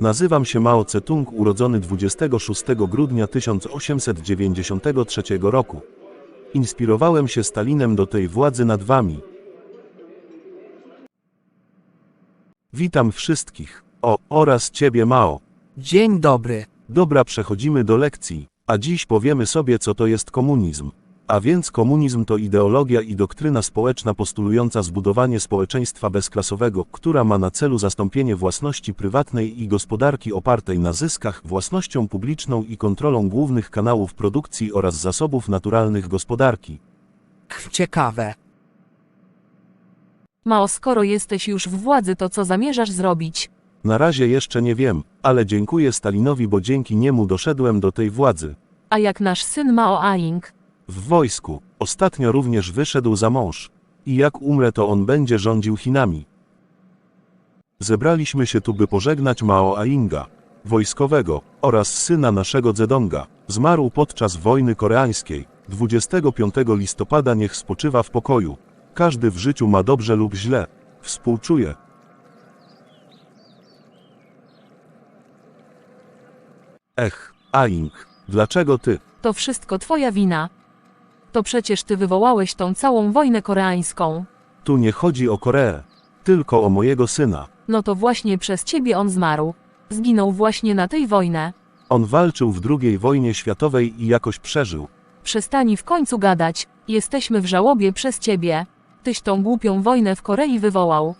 Nazywam się Mao Tse-tung, urodzony 26 grudnia 1893 roku. Inspirowałem się Stalinem do tej władzy nad wami. Witam wszystkich. O, oraz ciebie Mao. Dzień dobry. Dobra, przechodzimy do lekcji, a dziś powiemy sobie, co to jest komunizm. A więc komunizm to ideologia i doktryna społeczna postulująca zbudowanie społeczeństwa bezklasowego, która ma na celu zastąpienie własności prywatnej i gospodarki opartej na zyskach własnością publiczną i kontrolą głównych kanałów produkcji oraz zasobów naturalnych gospodarki. Ciekawe. Mao, skoro jesteś już w władzy, to co zamierzasz zrobić? Na razie jeszcze nie wiem, ale dziękuję Stalinowi, bo dzięki niemu doszedłem do tej władzy. A jak nasz syn Mao Aing? W wojsku. Ostatnio również wyszedł za mąż. I jak umrę, to on będzie rządził Chinami. Zebraliśmy się tu, by pożegnać Mao Ainga, wojskowego, oraz syna naszego Zedonga. Zmarł podczas wojny koreańskiej. 25 listopada niech spoczywa w pokoju. Każdy w życiu ma dobrze lub źle. Współczuję. Ech, Aing, dlaczego ty? To wszystko twoja wina. To przecież ty wywołałeś tą całą wojnę koreańską. Tu nie chodzi o Koreę, tylko o mojego syna. No to właśnie przez ciebie on zmarł. Zginął właśnie na tej wojnie. On walczył w II wojnie światowej i jakoś przeżył. Przestani w końcu gadać. Jesteśmy w żałobie przez ciebie. Tyś tą głupią wojnę w Korei wywołał.